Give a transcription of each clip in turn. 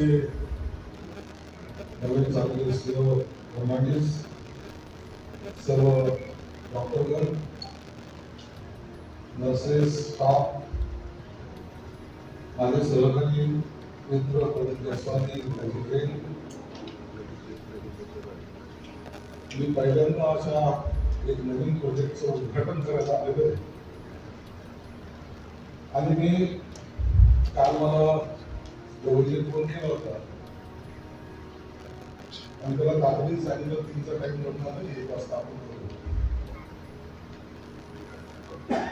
Online नवीन चाललेले सर्व फर्नांडिस सर्व डॉक्टरगण नर्सेस स्टाफ माझे सहकारी मित्र प्रदीप जसवानी त्यांची ट्रेन मी पहिल्यांदा अशा एक नवीन प्रोजेक्टचं उद्घाटन करायला आलेलो आहे. आणि मी काल मला जवळचे फोन केला होता? आणि त्याला तातडीने सांगितलं तीनचा टाइम भेटणार नाही एक वाजता आपण करू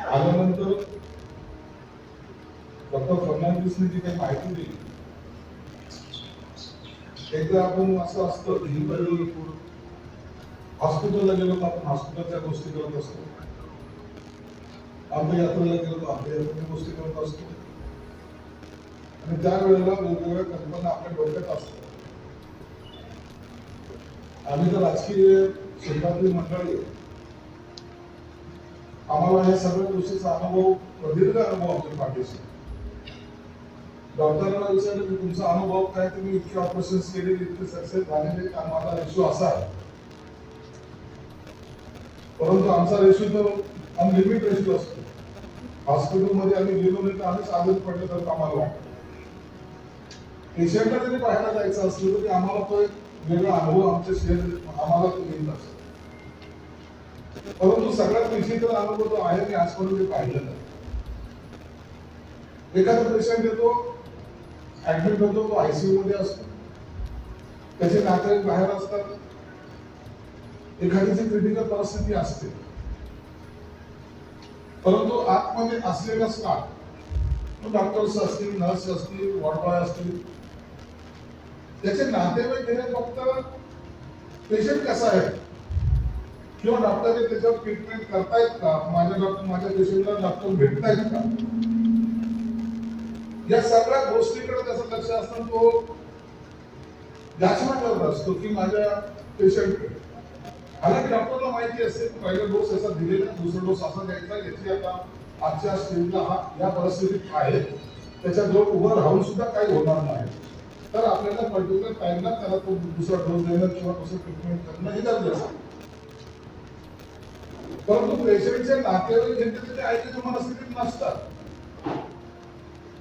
आल्यानंतर डॉक्टर फर्नांडिसने जी काही माहिती दिली एकदा आपण असं असतं की ही हॉस्पिटलला गेलो तर आपण हॉस्पिटलच्या गोष्टी करत असतो. आमच्या यात्रेला गेलो तर आमच्या यात्रेच्या गोष्टी करत असतो. आणि त्या वेळेला वेगवेगळ्या कल्पना आपल्या डोक्यात असतात आम्ही तर राजकीय क्षेत्रातली मंडळी आम्हाला ह्या सगळ्या गोष्टीचा अनुभव प्रदीर्घ अनुभव आमच्या पाठीशी डॉक्टरांना विचारलं की तुमचा अनुभव काय? तुम्ही इतके ऑपरेशन केले इतके सक्सेस झालेले का माझा रेशो असा आहे. परंतु आमचा रेशो तर अनलिमिट रेशो असतो. हॉस्पिटलमध्ये आम्ही गेलो नाही तर आम्हीच आजारी पडले तर कामाला वाटतं पेशंटला जरी पाहायला जायचं असलं तरी आम्हाला तो एक वेगळा अनुभव आमच्या शेअर आम्हाला तो येत असतो. परंतु सगळ्यात विचित्र अनुभव तो आहे मी आजपर्यंत पाहिलं नाही. एखादा पेशंट येतो ऍडमिट होतो तो आयसीयू मध्ये असतो. त्याचे नातेवाईक बाहेर असतात. एखाद्याची क्रिटिकल परिस्थिती असते. परंतु आतमध्ये असलेला स्टाफ डॉक्टर्स असतील नर्स असतील वॉर्ड बॉय असतील त्याचे नातेवाईक घेणे फक्त पेशंट कसा आहे? किंवा डॉक्टरने त्याच्यावर ट्रीटमेंट करतायत का? माझ्या डॉक्टर माझ्या पेशंटला डॉक्टर भेटतायत का? या सगळ्या गोष्टीकडे त्याचं लक्ष असतं तो जाचना करत असतो की माझ्या पेशंटकडे हालांकी डॉक्टरला माहिती असते पहिला डोस असा दिलेला दुसरा डोस असा द्यायचा याची आता आजच्या स्टेजला हा या परिस्थितीत आहे. त्याच्याजवळ उभं राहून सुद्धा काही होणार नाही. तर आपल्याला पर्टिक्युलर टाइमला त्याला तो दुसरा डोस देणं किंवा दुसरं ट्रीटमेंट करणं हे गरजेचं आहे. परंतु पेशंटचे नातेवाईक हे त्याच्या तुम्हाला स्थितीत नसतात.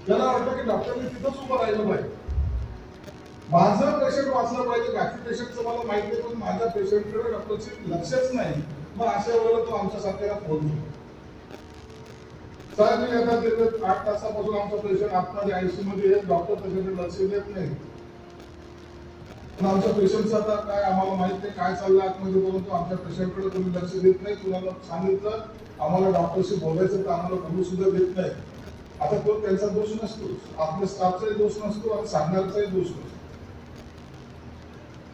त्याला वाटतं की डॉक्टरने तिथंच उभं राहिलं पाहिजे. माझं पेशंट वाचलं पाहिजे बाकी पेशंटचं मला माहिती आहे पण माझ्या पेशंटकडे डॉक्टरचे लक्षच नाही. मग अशा वेळेला तो आमच्या साथीला फोन घेतो साहेब मी आता गेले आठ तासापासून आमचा पेशंट आतमध्ये आयसीयू मध्ये आहे डॉक्टर त्याच्याकडे लक्ष देत नाही. पण आमच्या पेशंटचं आता काय आम्हाला माहीत नाही काय चाललं आतमध्ये परंतु आमच्या पेशंटकडे तुम्ही लक्ष देत नाही. कुणाला सांगितलं आम्हाला डॉक्टरशी बोलायचं तर आम्हाला बोलू सुद्धा देत नाही. आता तो त्यांचा दोष नसतो. आपल्या स्टाफचाही दोष नसतो आणि सांगण्याचाही दोष नसतो.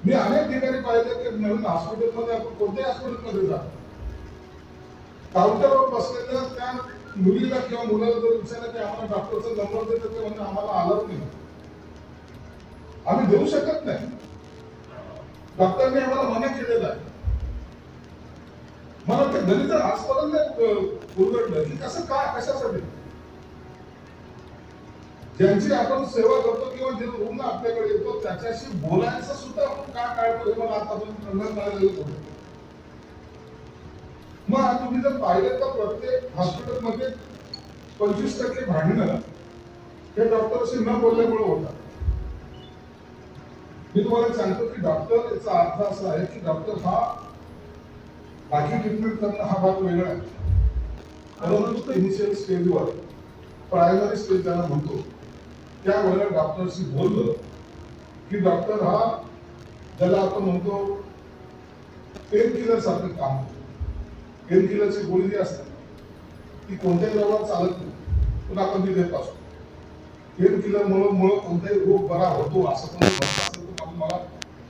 मी अनेक ठिकाणी पाहिलं की नवीन हॉस्पिटलमध्ये आपण कोणत्याही हॉस्पिटलमध्ये जातो काउंटरवर बसलेल्या त्या मुलीला किंवा मुलाला जर विचारलं की आम्हाला डॉक्टरचा नंबर देतात ते म्हणजे आम्हाला आलं नाही. आम्ही देऊ शकत नाही. डॉक्टरने आम्हाला मना केलेला आहे. मला ते घरी जर आजपर्यंत उलगडलं. की कसं काय कशासाठी? ज्यांची आपण सेवा करतो किंवा जे रुग्ण आपल्याकडे येतो त्याच्याशी बोलायचं सुद्धा आपण का काय मला आतापर्यंत कळलं कळलेलं होतं मग तुम्ही जर पाहिलं तर प्रत्येक हॉस्पिटलमध्ये पंचवीस टक्के भांडणं हे डॉक्टरशी न बोलल्यामुळे होतात मी तुम्हाला सांगतो की डॉक्टर याचा अर्थ असा आहे की डॉक्टर हा बाकी ट्रीटमेंट करणं हा भाग वेगळा आहे. परंतु इनिशियल स्टेजवर प्रायमरी स्टेज ज्याला म्हणतो त्यावेळेला डॉक्टरशी बोललं की डॉक्टर हा ज्याला आपण म्हणतो पेन किलर सारखं काम करतो. पेन गोळी जी असते ती कोणत्याही रोगावर चालत नाही. पण आपण ती देत असतो. पेन किलर मुळे कोणताही रोग बरा होतो असं पण म्हणत मला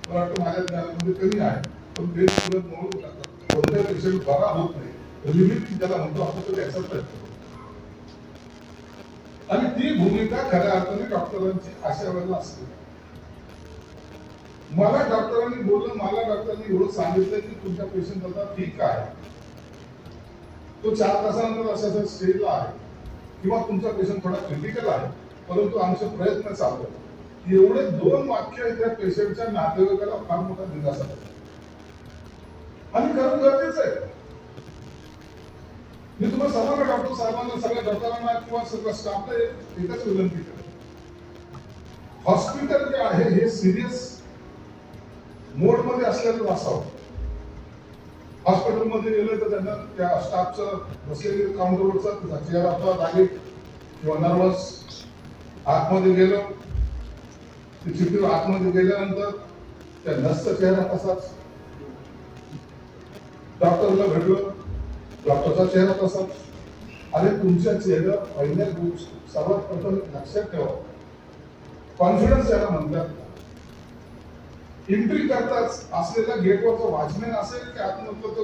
मला वाटतं माझ्या ज्ञानामध्ये कमी आहे. पण पेन किलर मुळे कोणत्याही पेशंट बरा होत नाही. रिलीफ ज्याला म्हणतो आपण तो त्याचा प्रयत्न करतो. आणि ती भूमिका खऱ्या अर्थाने डॉक्टरांची अशा वेळेला असते. मला डॉक्टरांनी बोललं मला डॉक्टरांनी एवढं सांगितलं की तुमच्या पेशंट आता ठीक आहे. तो चार तासानंतर अशा स्टेजला आहे किंवा तुमचा पेशंट थोडा क्रिटिकल आहे परंतु आमचे प्रयत्न चालू आहेत. एवढे दोन वाक्य त्या पेशंटच्या नातेवाईकाला फार मोठा दिलासा आणि खरं गरजेचं आहे. मी तुम्हाला सर्वांना डॉक्टर साहेबांना सगळ्या डॉक्टरांना किंवा सगळ्या स्टाफला एकच विनंती करतो. हॉस्पिटल जे आहे हे सिरियस मोडमध्ये असलेलं असावं हॉस्पिटलमध्ये गेलं तर त्यांना त्या स्टाफचं बसलेले काउंटरवरचा चेहरा आपला लागेल किंवा नर्वस आतमध्ये गेलं. ते चिठ्ठी आतमध्ये गेल्यानंतर त्या नसचा चेहरा तसाच. डॉक्टरला भेटलं. डॉक्टरचा चेहरा तसाच. अरे तुमच्या चेहरा पहिल्या सर्वात प्रथम लक्षात ठेवा. कॉन्फिडन्स याला म्हणतात. एंट्री करताच असलेल्या गेटवरचं वॉचमॅन असेल की आतमधलं तो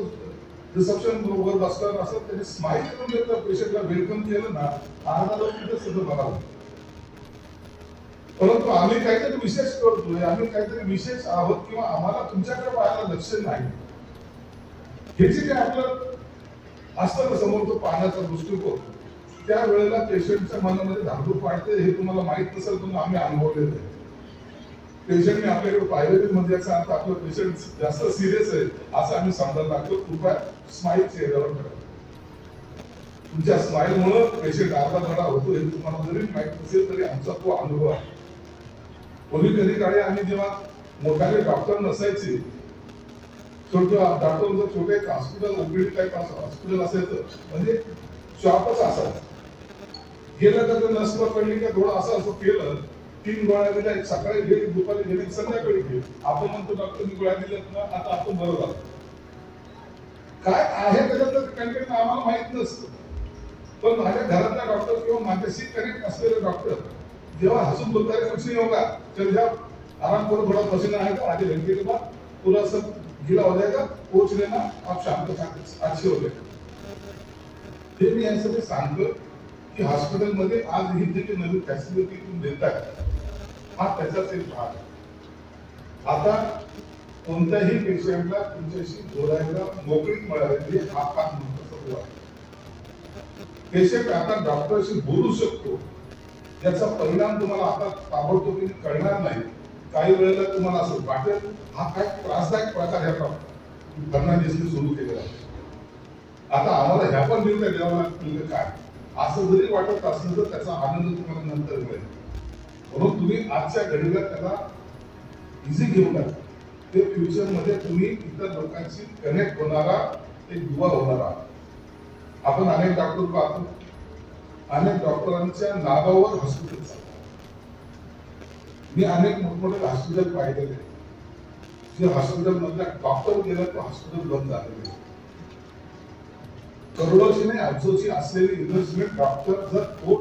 रिसेप्शन बरोबर बसणार असेल त्याने स्माईल करून घेतलं पेशंटला वेलकम केलं ना अर्धा लोक तिथे सुद्धा बघावं परंतु आम्ही काहीतरी विशेष करतोय आम्ही काहीतरी विशेष आहोत किंवा आम्हाला तुमच्याकडे पाहायला लक्ष नाही. हे जे काही आपलं असतं ना समोर तो पाहण्याचा दृष्टिकोन. त्या वेळेला पेशंटच्या मनामध्ये धाकधूक वाढते हे तुम्हाला माहीत नसेल पण आम्ही अनुभवलेलं आहे. पेशंटने आपल्याकडे पाहिलं म्हणजे याचा आपलं पेशंट जास्त सिरियस आहे असं आम्ही समजायला लागतो. कृपया स्माईल चेहऱ्यावर करा. तुमच्या स्माईल मुळे पेशंट अर्धा बरा होतो हे तुम्हाला जरी माहीत नसेल तरी आमचा तो अनुभव आहे. पूर्वी कधी काळी आम्ही जेव्हा मोठाले डॉक्टर नसायचे छोटे डॉक्टर जर छोटे हॉस्पिटल ओपीडी टाईप हॉस्पिटल असायचं म्हणजे शॉपच असायचं गेलं तर ते नस पकडली का थोडं असं असं केलं तीन गोळ्या दिल्या सकाळी गेली दुपारी गेली संध्याकाळी गेली. आपण म्हणतो डॉक्टरनी गोळ्या दिल्यात ना आता आपण बरं झालं. काय आहे त्याच्यातलं काही आम्हाला माहीत नसतं. पण माझ्या घरातला डॉक्टर किंवा माझ्याशी कनेक्ट असलेले डॉक्टर जेव्हा हसून बोलताना कुछ नहीं होगा चल आराम करो थोड़ा पसीना आएगा आधे घंटे के बाद पूरा सब गीला हो जाएगा पोछ लेना आप शाम को अच्छे हो जाएगा हे मी यासाठी सांगतो की हॉस्पिटलमध्ये आज ही जी नवीन फॅसिलिटी तुम्ही देताय हा त्याचाच एक भाग आहे. आता कोणत्याही पेशंटला तुमच्याशी बोलायला मोकळीक मिळाली हा फार महत्त्वाचा आहे. पेशंट आता डॉक्टरशी बोलू शकतो. याचा परिणाम तुम्हाला आता ताबडतोब कळणार नाही. काही वेळेला तुम्हाला असं वाटेल हा काय त्रासदायक प्रकार ह्या डॉक्टर फर्नांडिसने सुरू केलेला आहे. आता आम्हाला ह्या पण निर्णय द्यावा लागतील काय असं जरी वाटत असलं तर त्याचा आनंद तुम्हाला नंतर मिळेल. म्हणून तुम्ही आजच्या घडीला त्याला इझी घेऊ नका ते फ्युचरमध्ये तुम्ही इतर लोकांशी कनेक्ट होणारा एक दुवा होणारा आपण अनेक डॉक्टर पाहतो. अनेक डॉक्टरांच्या नावावर हॉस्पिटल मी अनेक मोठमोठे हॉस्पिटल पाहिलेले जे हॉस्पिटल मधल्या डॉक्टर गेला तो हॉस्पिटल बंद झालेले करोडोची नाही अब्जोची असलेली इन्व्हेस्टमेंट डॉक्टर जर